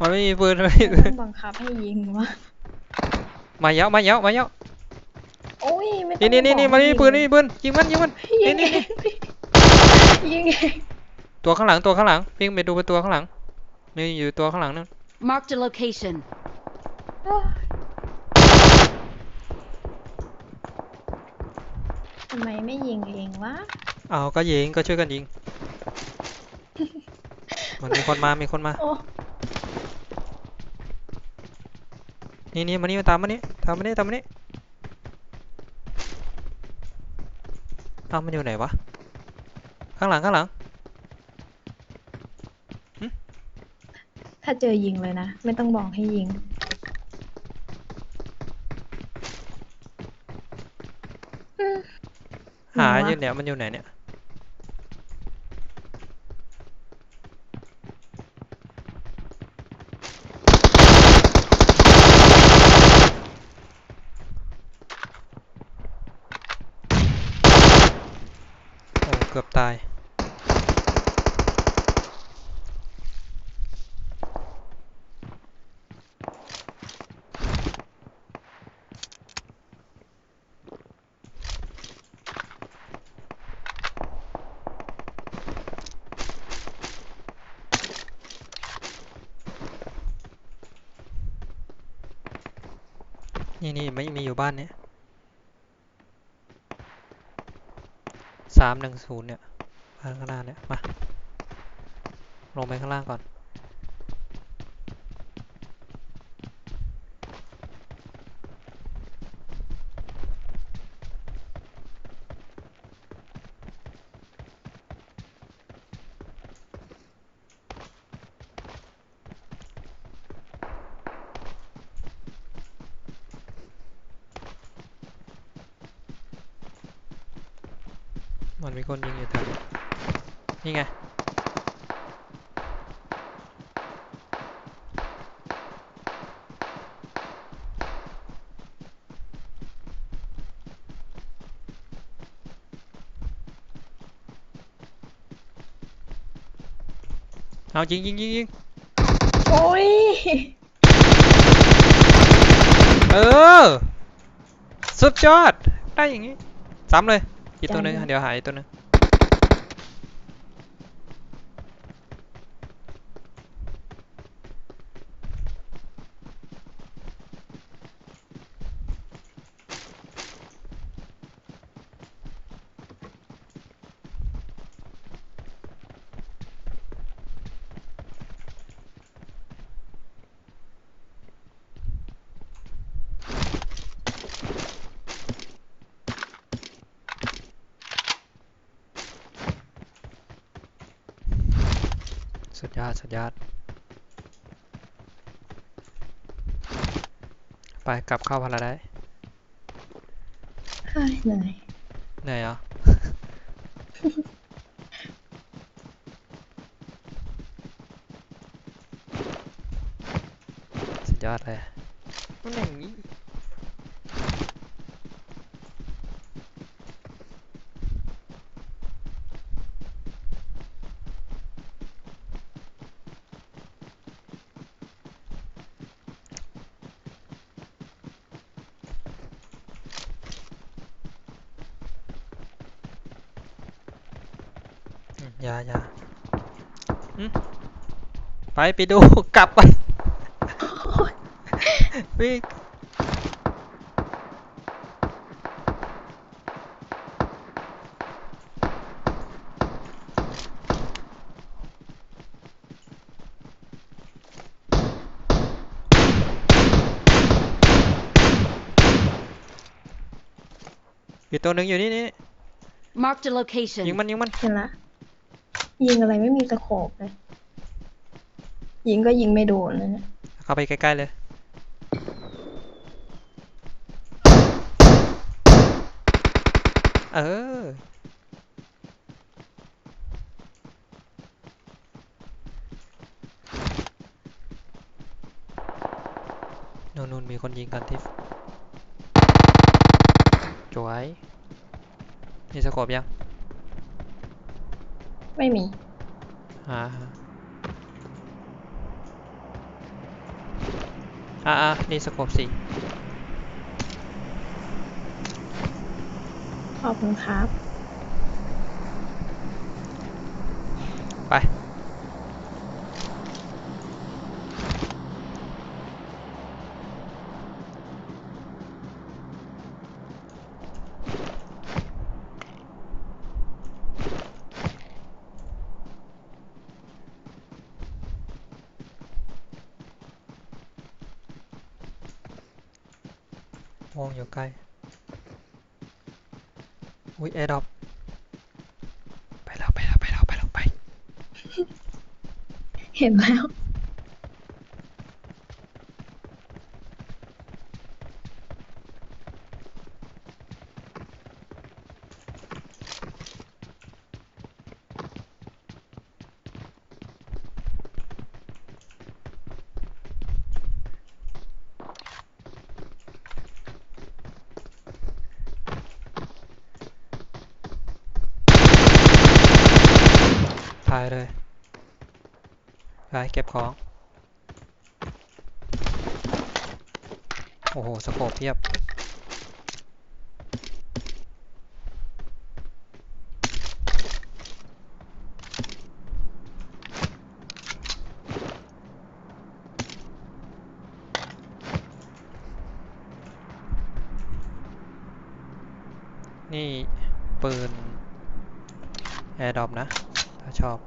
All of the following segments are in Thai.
มันไม่มีปืนไม่มีปืต้นองบังคับให้ยิงวะมาเยอะมาเยอะมาเยอะโอ้ยไม่ต้นี่องนี่นี่นี่บมัอนกมีให้ปืนนี่มีปืนยิงมันยิงมันยิงนี่เอนี่งยิงเองตัวข้างหลังตัวข้างหลังวิ่งไปดูไปตัวข้างหลังนี่อยู่ตัวข้างหลังนั่น Marked a location. ทำไมไม่ยิงเองวะเอาก็ยิงก็ช่วยกันยิง มันมีคนมามีคนมา โอ้ นี่นี่มานี่มาตามมานี่ตามมานี่ตามมานี่อ้าวมันอยู่ไหนวะ ข้างหลังข้างหลัง ถ้าเจอยิงเลยนะ ไม่ต้องบอกให้ยิง หาไหนวะอยู่เนี่ยมันอยู่ไหนเนี่ย เกือบตาย นี่นี่ไม่มีอยู่บ้านเนี่ย สามหนึ่งศูนย์เนี่ยข้านข้างหน้าเนี่ย มา ลงไปข้างล่างก่อน มันมีคนยิงอยู่แถวนี้นี่ไง เอายิงยิงยิงยิงโอ้ย เออ สุดยอด ได้อย่างงี้ ซ้ำเลยอีก ตัวหนึ่งจำเลยเดี๋ยวหายอีกตัวหนึ่ง สุดยอด สุดยอด ไปกลับเข้าพาราไดซ์เฮ้ยเหนื่อยเหนื่อยเหรอ สุดยอดเลยมันอย่างนี้ อืมอย่าอย่าอืม ไปไปดู กลับไปวิ่งอีกตัวหนึ่งอยู่นี่นี่ Marked a ยิง location. มันยิงมัน เห็นละยิงอะไรไม่มีตะโขบเลย ยิงก็ยิงไม่โดนเลยเนี่ยเข้าไปใกล้ๆเลย เออ นู่นนู่นมีคนยิงกันที่จวยมีสโคปยัง ไม่มีหาหา อะนี่สกบสี่ขอบคุณครับ ไป วงอยู่ใกล้ อุ้ยแอร์ดรอปไปแล้วไปแล้วไปแล้วไปแล้วไป เห็นแล้ว พายเลยไปเก็บของ โอ้โห สโคปเพียบ นี่ปืน แอร์ดรอปนะ ถ้าชอบ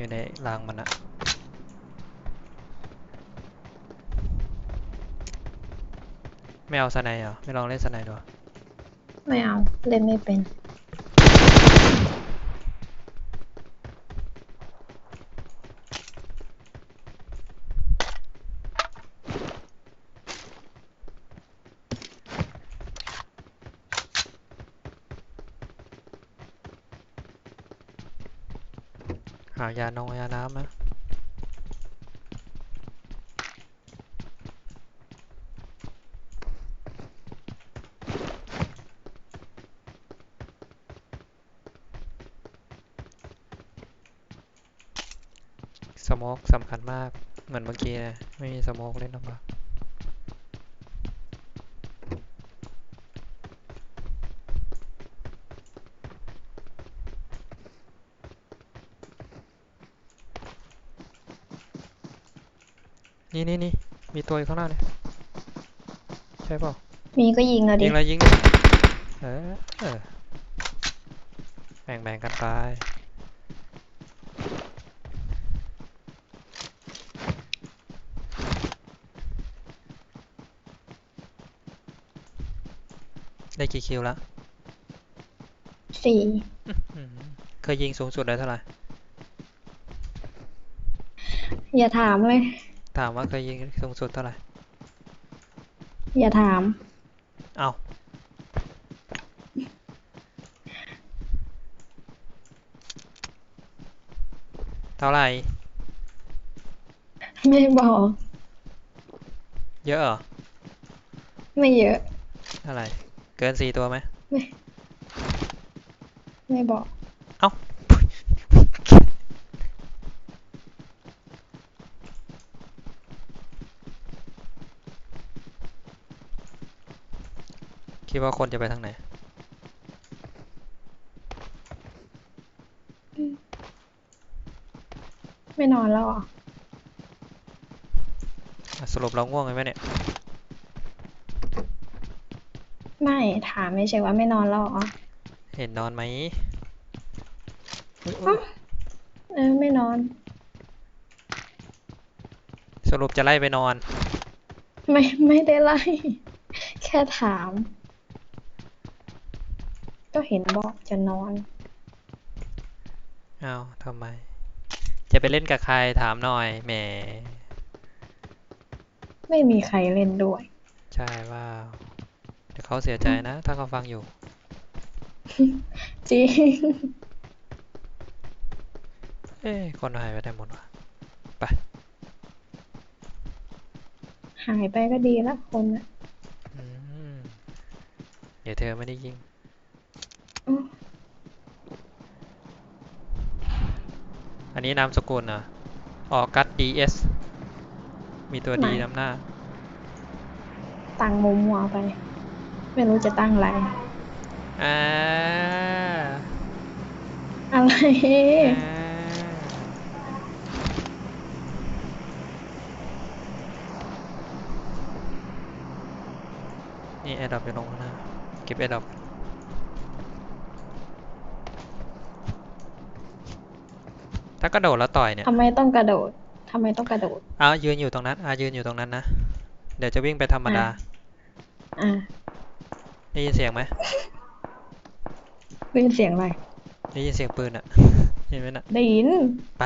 อยู่ในรางมันอะไม่เอาสไนด์เหรอ ไม่ลองเล่นสไนด์ดู ไม่เอา เล่นไม่เป็น หายานงยาน้ำนะสโมกสำคัญมาก เหมือนเมื่อกี้นะ ไม่มีสโมกเล่นลำบาก นี่นี่นี่มีตัวอยู่ข้างหน้าเนี่ยใช่เปล่ามีก็ยิงเอาดิยิงเลยยิงเลยเออเออแบ่งแบ่งกันไปได้กี่คิวแล้วสี่อืมเคยยิงสูงสุดได้เท่าไหร่ อย่าถามเลย ถามว่าเคยยิงสูงสุดเท่าไหร่ อย่าถาม เอาเท่าไหร่ ไม่บอก เยอะเหรอ ไม่เยอะ เท่าไหร่ เกินสี่ตัวไหม ไม่บอก คิดว่าคนจะไปทางไหน ไม่นอนแล้วเหรออะสรุปเราง่วงไหมเนี่ย ไม่ถามไม่ใช่ว่าไม่นอนแล้วเหรอเห็นนอนไหมอุ๊ยอุ๊ยเออไม่นอน สรุปจะไล่ไปนอน ไม่ไม่ได้ไล่ แค่ถามก็ เห็นบอกจะนอน เอาทำไม จะไปเล่นกับใครถามหน่อยแหม ไม่มีใครเล่นด้วย ใช่ว่าเดี๋ยวเขาเสียใจนะ ถ้าเขาฟังอยู่ จริง เอ้คนหายไปได้หมดวะหายไปก็ดีละคนอะอืมเดี๋ยวเธอไม่ได้ยิง อืมอันนี้นามสกุลนะออกัสดีเอสมีตัวดีไหนนำหน้า ตั้งมุมมัวไป ไม่รู้จะตั้งอะไร อ่า อะไรอ่านี่แอร์ดับอยู่ตรงข้างหน้าเก็บแอร์ดับถ้ากระโดดแล้วต่อยเนี่ยทำไมต้องกระโดดทำไมต้องกระโดดอ้าวยืนอยู่ตรงนั้นอ่ายืนอยู่ตรงนั้นนะเดี๋ยวจะวิ่งไปธรรมดาอะได้ยินเสียงไหมได้ยินเสียงอะไรได้ยินเสียงปืนอะเห็นไหมน่ะได้ยินไป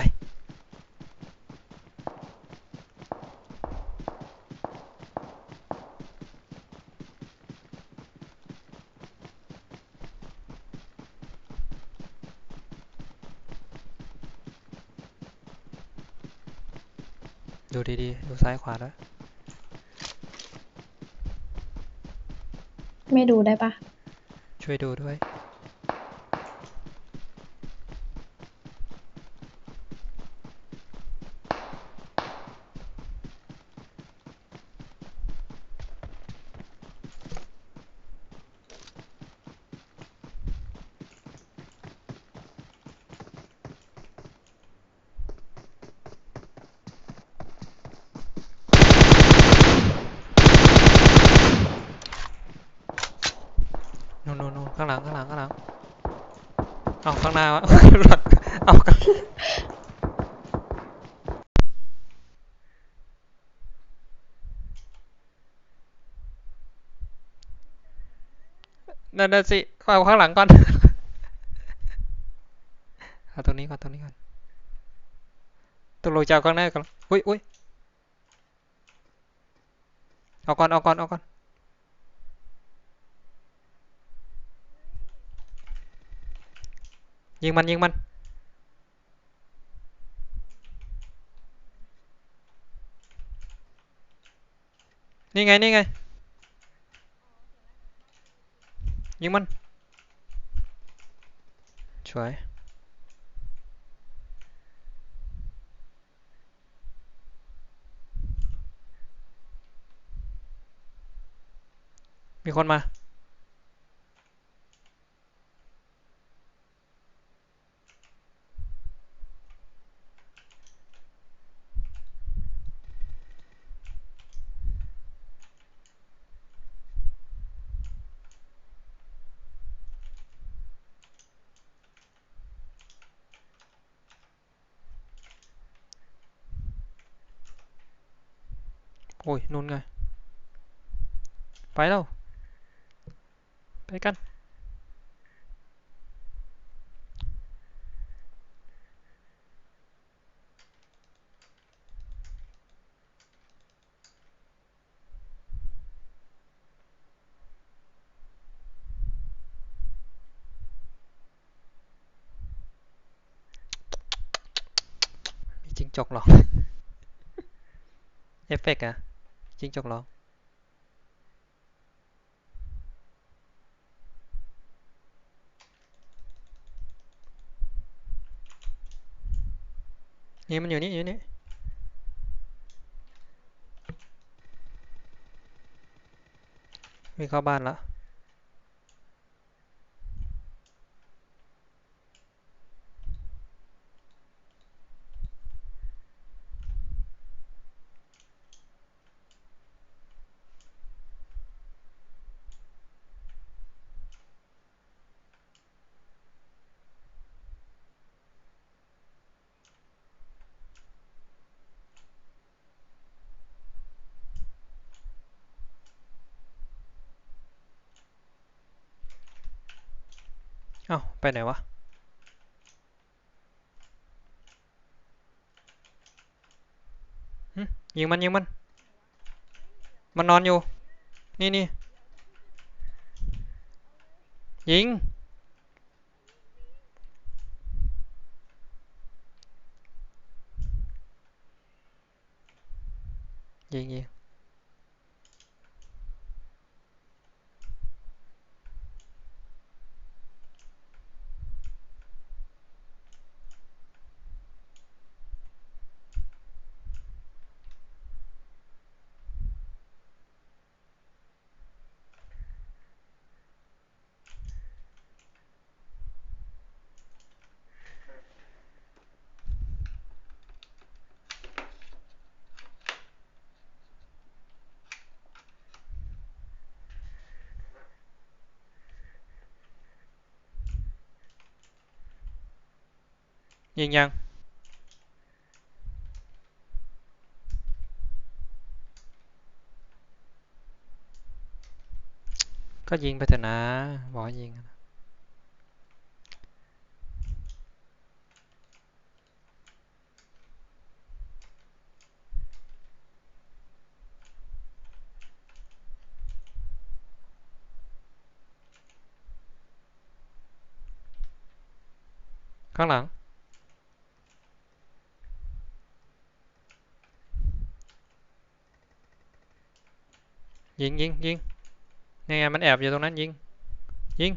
ดูดีๆ ดูซ้ายขวาด้วยไม่ดูได้ปะช่วยดูด้วย นู่นนู่นนู่นข้างหลัง ข้างหลัง ข้างหลัง เอาข้างหน้าวะหลังเอาข้างนั่นน่ะสิเอาข้างหลังก่อนเอาตรงนี้ก่อนตรงนี้ก่อนตกลงจะเอาข้างหน้าก่อนอุ้ยอุ้ยเอาก่อนเอาก่อนเอาก่อน ยิงมันยิงมันนี่ไงนี่ไง ยิงมันช่วยมีคนมา โอ้ยนู่นไงไปแล้วไปกันมีจิงจอเอฟเฟกต์อะจิงจกร้องนี่มันอยู่นี่อยู่นี่มีเข้าบ้านแล้ว เอ้า ไปไหนวะ ยิงมันยิงมัน มันนอนอยู่ นี่นี่ยิง ยิงยิง ยิงยังก็ยิงไปเถอะนะ บอกให้ ยิงยิงยิงนี่ไงมันแอบอยู่ตรงนั้นยิง ยิง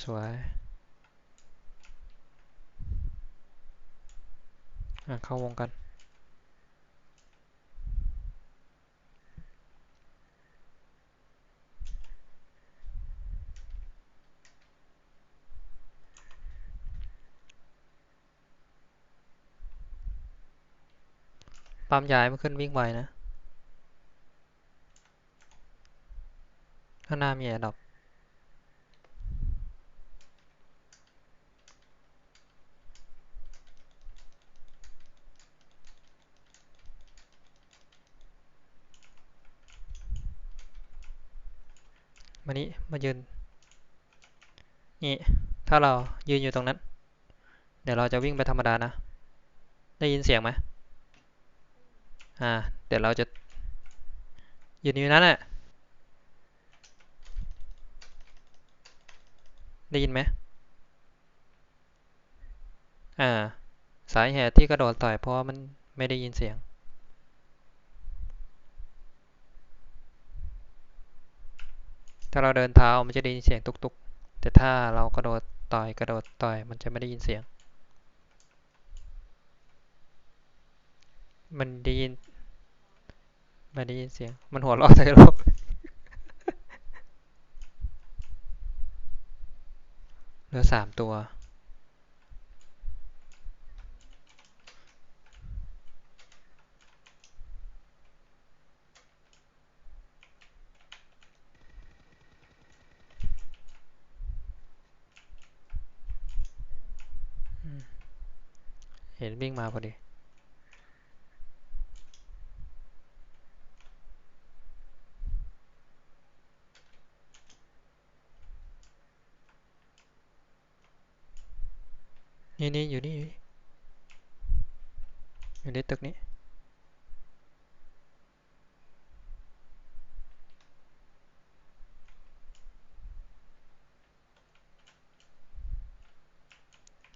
สวยเข้าวงกัน ปั๊มยายมันขึ้นวิ่งไวนะ ข้างหน้ามีแอร์ดรอปมานี่มายืนนี่ถ้าเรายืนอยู่ตรงนั้น เดี๋ยวเราจะวิ่งไปธรรมดานะ ได้ยินเสียงไหมอ่า เดี๋ยวเราจะยืนอยู่นั้นแหละ ได้ยินไหมอ่า สาเหตุที่กระโดดต่อยเพราะมันไม่ได้ยินเสียง ถ้าเราเดินเท้ามันจะได้ยินเสียงตุกๆ แต่ถ้าเรากระโดดต่อยกระโดดต่อยมันจะไม่ได้ยินเสียง มันได้ยินไม่ได้ยินเสียง มันหัวเราะใส่เรา เหลือสามตัว เห็นวิ่งมาพอดี นี่นี่อยู่นี่อยู่นี่อยู่ในตึกนี้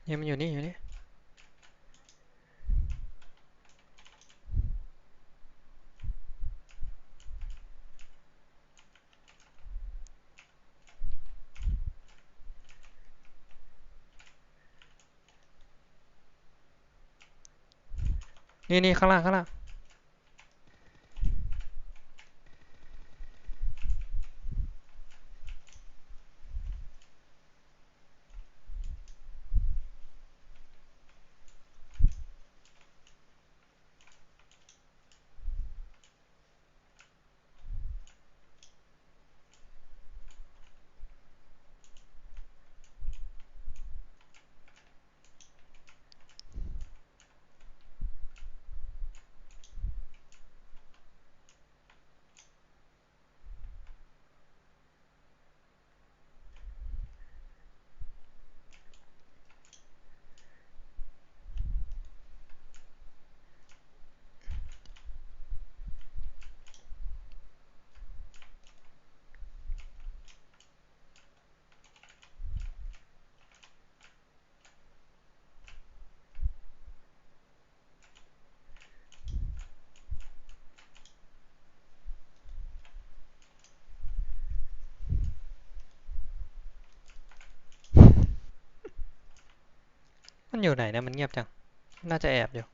นี่มันอยู่นี่อยู่นี่ นี่นี่ข้างล่างข้างล่าง มันอยู่ไหนนะมันเงียบจัง น่าจะแอบอยู่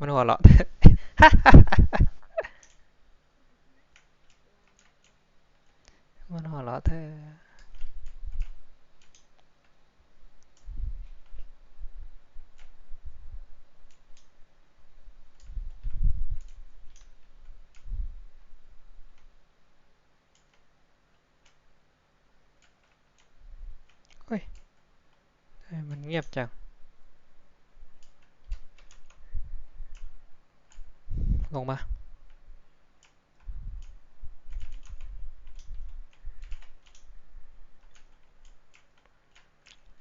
มันหัวเราะ มันหัวเราะเธอ เงียบจัง ลงมา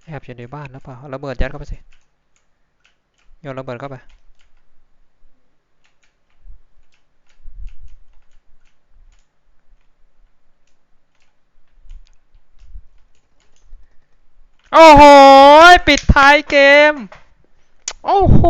แอบอยู่ในบ้านแล้วเปล่าเอาระเบิดยัดเข้าไปสิโยนระเบิดเข้าไปโอ้โห ปิดท้ายเกม โอ้โห